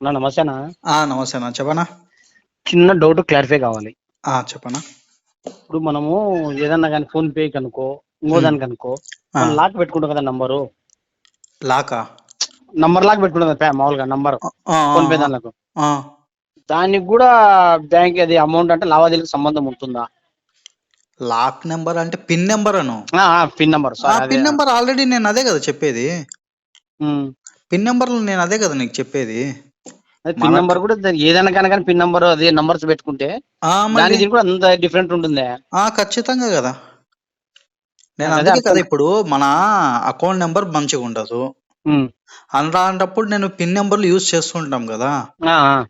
నా నమస్తేనా ఆ నమస్తే అన్న. చెప్పనా? చిన్న డౌట్ క్లారిఫై కావాలి. ఆ చెప్పనా? ఇప్పుడు మనము ఏదన్నా కానీ ఫోన్ పే కనుకో ఇంకో దానికి అనుకో మనం లాక్ పెట్టుకుంటాం కదా నంబరు? లాకా? నంబర్ లాక్ పెట్టుకుంటాం కదా మామూలుగా నంబర్? ఫోన్ పే దానిలో ఆ. దానికి కూడా బ్యాంక్ అది అమౌంట్ అంటే లావాదేవీలకు సంబంధం ఉంటుందా? లాక్ నెంబర్ అంటే పిన్ నెంబర్ అను పిన్ నంబర్. ఆ పిన్ నెంబర్ ఆల్రెడీ నేను అదే కదా చెప్పేది. పిన్ నెంబర్ నేను అదే కదా నీకు చెప్పేది. పిన్ నంబర్ కూడా ఏదైనా కానీ కానీ పిన్ నంబర్ అదే నంబర్స్ పెట్టుకుంటే దానికి కూడా అంత డిఫరెంట్ ఉంటుందే. ఆ ఖచ్చితంగా కదా. నేను అదే అందుకే కదా. ఇప్పుడు మన అకౌంట్ నెంబర్ మంచిగా ఉండదు. అలాంటప్పుడు నేను పిన్ నెంబర్లు యూజ్ చేస్తుంటాం కదా.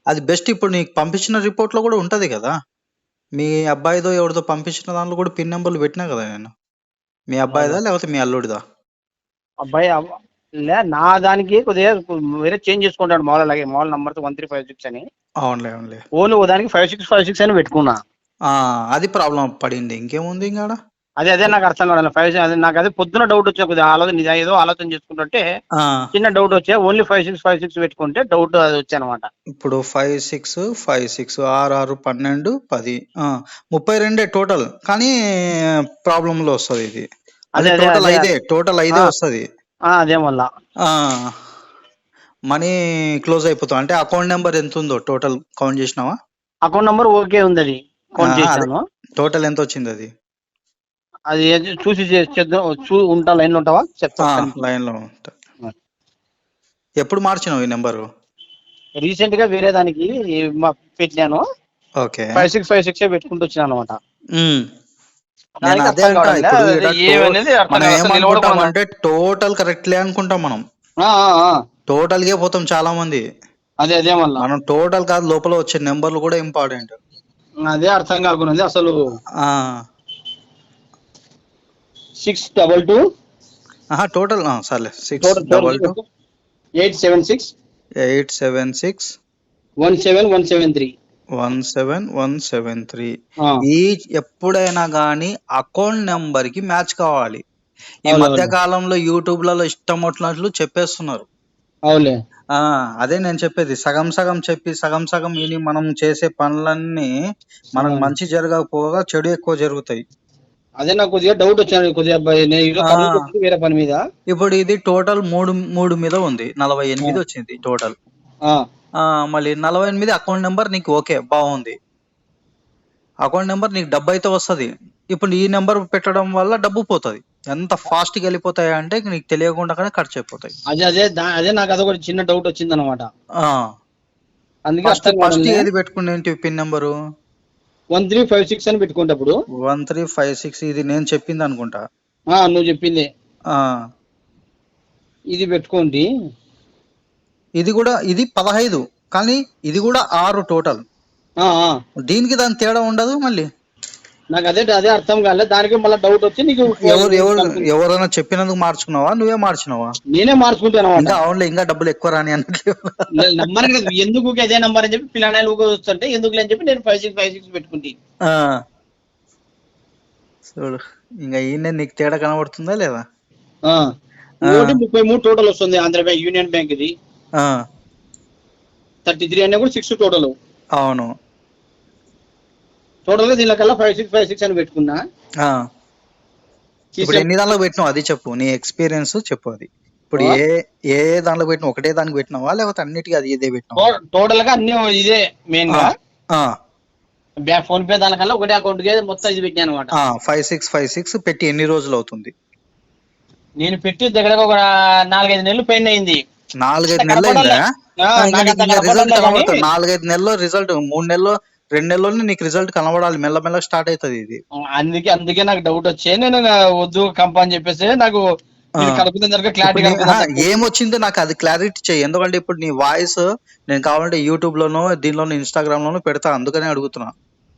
అది బెస్ట్ ఇప్పుడు నీకు పంపించిన రిపోర్ట్లో కూడా ఉంటది కదా. మీ అబ్బాయిదో ఎవరిదో పంపించిన దాంట్లో కూడా పిన్ నెంబర్లు పెట్టినా కదా నేను. మీ అబ్బాయిదా లేకపోతే మీ అల్లుడిదా? అబ్బాయి లే నా దానికి కొద్దిగా వేరే చేంజ్ చేసుకుంటాడు మామూలు అలాగే మామూలు number one three five six అని. అవునులే అవునులే. ఓన్లీ ఓ దానికి ఫైవ్ సిక్స్ ఫైవ్ సిక్స్ అని పెట్టుకున్నా. ఆ, అది ప్రాబ్లం పడింది. ఇంకేముంది ఇంకా ఆడ? అదే అదే నాకు అర్థం కావాలి ఫైవ్ అదే నాకు అదే పొద్దున డౌట్ వచ్చిన కొద్దిగా ఆలోచన ఇది ఏదో ఆలోచన చేసుకుంటుంటే ఆ. చిన్న డౌట్ వచ్చే only five six five six పెట్టుకుంటే డౌట్ అది వచ్చాయి అనమాట ఇప్పుడు ఫైవ్ సిక్స్ ఫైవ్ సిక్స్ ఆరు ఆరు పన్నెండు పది ఆ, ముప్పై రెండే టోటల్ కానీ ప్రాబ్లమ్లో వస్తుంది ఇది. అది అదే, అదే, టోటల్ అదే. ఐదే టోటల్ ఐదే ఆ. వస్తుంది. అదే మళ్ళా. మనీ క్లోజ్ అయిపోతాం. అంటే అకౌంట్ నెంబర్ ఎంత ఉందో టోటల్ కౌంట్ చేసినావా? అకౌంట్ నంబర్ ఓకే ఉంది అది కౌంట్ ఆ, చేశాను. టోటల్ ఎంత వచ్చింది అది? అది చూసి చే- ఉంటా లైన్లో ఉంటావా? చెప్తా. లైన్లో ఉంటా. ఎప్పుడు మార్చినావు ఈ నెంబరు? రీసెంట్గా వేరే దానికి పెట్టినాను. Okay. Five six five six పెట్టుకుంటూ వచ్చినాను అనమాట అంటా టోటల్ కరెక్ట్లే అనుకుంటాం మనం. టోటల్ గే పోతాం చాలా మంది అదే అదే మళ్ళా. మనం టోటల్ కాదు లోపల వచ్చే నెంబర్లు కూడా ఇంపార్టెంట్. అదే అర్థం కాకున్నది అసలు. Six double two. టోటల్ సర్లే. Six double two. Eight seven six. Eight seven six. One seven one seven three. One seven one seven three. ఈ ఎప్పుడైనా గానీ అకౌంట్ నెంబర్కి మ్యాచ్ కావాలి. ఈ మధ్య. కాలంలో యూట్యూబ్లలో ఇష్టం వచ్చినట్లు చెప్పేస్తున్నారు. అవులే అదే నేను చెప్పేది. సగం సగం చెప్పి సగం సగం విని మనం చేసే పనులన్నీ మనకు ఆ. మంచి జరగకపోగా చెడు ఎక్కువ జరుగుతాయి. అదే నాకు కొద్దిగా డౌట్ వచ్చాను కొద్దిగా వేరే పని మీద. ఇప్పుడు ఇది టోటల్ మూడు మూడు మీద ఉంది. నలభై ఎనిమిది. వచ్చింది టోటల్. మళ్ళీ నలభై ఎనిమిది అకౌంట్ నెంబర్ నీకు ఓకే బాగుంది. అకౌంట్ నెంబర్ నీకు డబ్బు అయితే వస్తది. ఇప్పుడు ఈ నెంబర్ పెట్టడం వల్ల డబ్బు పోతది. ఎంత ఫాస్ట్గా వెళ్ళిపోతాయి అంటే నీకు తెలియకుండానే ఖర్చు అయిపోతాయి. అదే అదే అదే నాకు అదొకటి చిన్న డౌట్ వచ్చింది అనమాట అందుకే ఫస్ట్ ఏది పెట్టుకునేంటి pin number? One three five six అని పెట్టుకుంటప్పుడు వన్ త్రీ ఫైవ్ సిక్స్ ఇది నేను చెప్పింది అనుకుంటా. నువ్వు చెప్పింది. ఆ. ఇది పెట్టుకోండి. ఇది కూడా ఇది పదహైదు కానీ ఇది కూడా ఆరు టోటల్. దీనికి దాని తేడా ఉండదు మళ్ళీ. నాకు అదే అదే అర్థం కాలేదు దానికి మళ్ళీ డౌట్ వచ్చి నీకు ఎవరు ఎవరు ఎవరైనా చెప్పినందుకు మార్చుకున్నావా? నువ్వే మార్చినావా? నేనే మార్చుకుంటాను ఇంకా అవునులే ఇంకా డబ్బులు ఎక్కువ రాని అన్నట్లు నంబర్ ఎందుకు అదే నంబర్ అని చెప్పి పిల్లలు వస్తుంటే ఎందుకు అని చెప్పి నేను ఫైవ్ సిక్స్ ఫైవ్ సిక్స్ పెట్టుకుంటే ఆ. చూడు ఇంకా ఈయన నీకు తేడా కనబడుతుందా లేదా? ముప్పై మూడు టోటల్ వస్తుంది ఆంధ్ర బ్యాంక్ యూనియన్ బ్యాంక్ ఇది థర్టీ త్రీ అనే కూడా సిక్స్ టోటల్ అవును. టోటల్గా దీనికల్లా ఫైవ్ సిక్స్ ఫైవ్ సిక్స్ అని పెట్టుకున్నా. ఇప్పుడు ఎన్ని దాంట్లో పెట్టినావు? అది చెప్పు. నీ ఎక్స్పీరియన్స్ చెప్పు అది. ఇప్పుడు ఏ ఏ దాంట్లో పెట్టినావు? ఒకటే దానికి పెట్టినావా? లేకపోతే అన్నిటికీ అది ఇదే పెట్టినావా? టోటల్గా అన్ని ఇదే మెయిన్గా. ఫోన్ పే దానికల్లా ఒకటే అకౌంట్కి మొత్తం ఇది పెట్టాను అనమాట ఫైవ్ సిక్స్ ఫైవ్ సిక్స్ పెట్టి ఎన్ని రోజులు అవుతుంది? నేను పెట్టి దగ్గర ఒక నాలుగైదు నెలలు పెయిన్ అయింది. నాలుగైదు నెలలు అయిందా నాలుగైదు నెలల్లో రిజల్ట్ మూడు నెలల్లో రెండు నెలల్లోనే నీకు రిజల్ట్ కనబడాలి. మెల్లమెల్ల స్టార్ట్ అవుతుంది ఇది. అందుకే అందుకే నాకు డౌట్ వచ్చే. నేను వద్దు కంప అని చెప్పేసి నాకు ఏమొచ్చిందో నాకు అది క్లారిటీ చెయ్యి. ఎందుకంటే ఇప్పుడు నీ వాయిస్ నేను కావాలంటే యూట్యూబ్ లోనో దీనిలోనో ఇన్స్టాగ్రామ్ లోనో పెడతా. అందుకనే అడుగుతున్నా.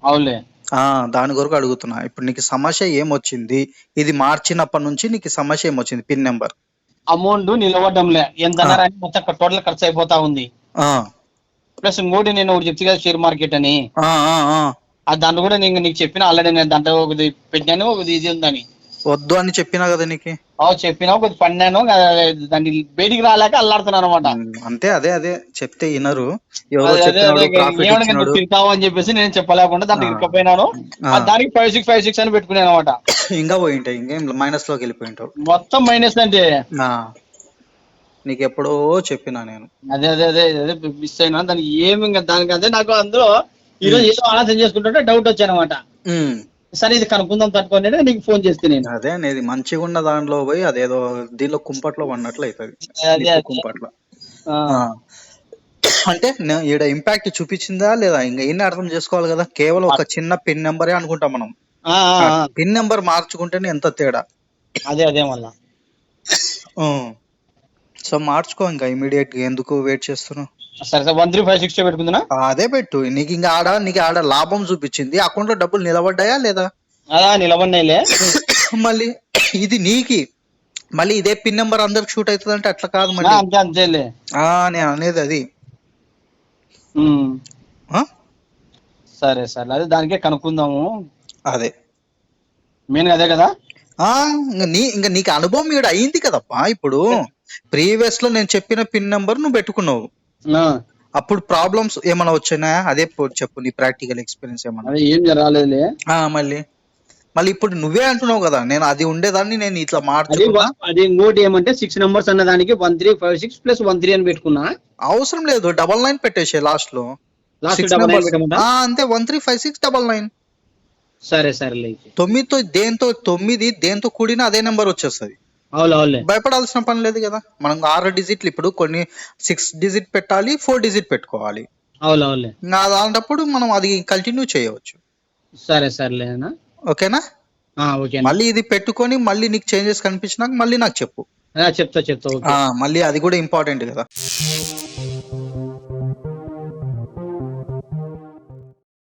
అవునులే. ఆ దాని కొరకు అడుగుతున్నా. ఇప్పుడు నీకు సమస్య ఏమొచ్చింది? ఇది మార్చినప్పటి నుంచి నీకు సమస్య ఏమొచ్చింది? Pin number. అమౌంట్ నిలవడంలే ఎంత అన్నారని మొత్తం టోటల్ ఖర్చు అయిపోతా ఉంది. ప్లస్ ఇంకోటి నేను ఒకటి చెప్తే కదా షేర్ మార్కెట్ అని. దాంట్లో కూడా నేను నీకు చెప్పిన ఆల్రెడీ నేను దాంట్లో ఒకటి పెట్టాను ఒకటి ఇది ఉందని. వద్దు అని చెప్పినా కదా నీకు? చెప్పినా కొద్ది పన్నాను దాన్ని బయటికి రాలేక అల్లాడుతున్నాను అనమాట అంతే అదే అదే. చెప్తే వినరు. తిరిగావు అని చెప్పేసి నేను చెప్పలేకుండా దానికి. ఆ. దానికి ఫైవ్ సిక్స్ ఫైవ్ సిక్స్ అని పెట్టుకున్నాను అనమాట ఇంకా పోయింటాయి ఇంకేం మైనస్లోకి వెళ్ళిపోయింటావు మొత్తం మైనస్ అంటే. నీకు ఎప్పుడో చెప్పినా నేను. అదే అదే అదే అదే మిస్ అయినా దానికి ఏమి ఇంకా దానికి అదే నాకు అందులో ఈ రోజు ఏదో ఆలోచన చేసుకుంటుంటే డౌట్ వచ్చానమాట సరే ఇది కనుక్కుందాం తట్టుకొని నీకు ఫోన్ చేస్తే నేను. అదే అనేది మంచిగా ఉన్న దాంట్లో పోయి అదేదో దీనిలో కుంపట్లో పడినట్లు అవుతుంది కుంపట్లో. అంటే ఈడ ఇంపాక్ట్ చూపించిందా లేదా? ఇంకా ఎన్ని అర్థం చేసుకోవాలి కదా? కేవలం ఒక చిన్న పిన్ నెంబరే అనుకుంటాం మనం. పిన్ నెంబర్ మార్చుకుంటేనే ఎంత తేడా. అదే అదే మళ్ళా. సో మార్చుకో ఇంకా ఇమీడియట్గా ఎందుకు వెయిట్ చేస్తున్నావు? సరే సరే వన్ త్రీ ఫైవ్ సిక్స్ పెట్టుకుందా అదే పెట్టు. నీకు ఇంకా ఆడ నీకు ఆడ లాభం చూపించింది. అకౌంట్లో డబ్బులు నిలబడ్డాయా లేదా? అలా నిలబడినాయిలే మళ్ళీ ఇది నీకి. మళ్ళీ ఇదే పిన్ నెంబర్ అందరికి షూట్ అవుతుంది అంటే అట్లా కాదు మళ్ళీ. అంతే అంతేలే. ఆ నేను అనేది అది? సరే సరే. అదే దానికే కనుక్కుందాము. అదే. మెయిన్ అదే కదా? ఆ ఇంక నీ ఇంకా నీకు అనుభవం ఇక్కడ అయింది కదప్పా ఇప్పుడు. ప్రీవియస్లో నేను చెప్పిన పిన్ నెంబర్ నువ్వు పెట్టుకున్నావు. అప్పుడు ప్రాబ్లమ్స్ ఏమైనా వచ్చినాయా అదే చెప్పు నీ ప్రాక్టికల్ ఎక్స్పీరియన్స్ ఏమన్నా అదే ఏం జరగాలేదులే. మళ్ళీ. మళ్ళీ ఇప్పుడు నువ్వే అంటున్నావు కదా నేను అది ఉండేదాన్ని నేను ఇట్లా మార్చుకున్నా అది ఇంకోటి ఏమంటే సిక్స్ నెంబర్స్ అన్న దానికి one three five six plus one three అని పెట్టుకున్నా. అవసరం లేదు డబల్ నైన్ పెట్టేసే లాస్ట్లో. అంతే one three five six double nine సరే అయితే తొమ్మిదితో దేంతో తొమ్మిది దేంతో కూడిన అదే నెంబర్ వచ్చేస్తుంది. భయపడాల్సిన పని లేదు కదా. మనం ఆరు డిజిట్లు ఇప్పుడు కొన్ని సిక్స్ డిజిట్ పెట్టాలి ఫోర్ డిజిట్ పెట్టుకోవాలి. అలాంటప్పుడు మనం అది కంటిన్యూ చేయవచ్చు. సరే సరేలేనా ఓకేనా? ఓకే మళ్ళీ ఇది పెట్టుకొని మళ్ళీ నీకు చేంజెస్ కనిపించినాక మళ్ళీ నాకు చెప్పు. చెప్తా చెప్తా మళ్ళీ అది కూడా ఇంపార్టెంట్ కదా.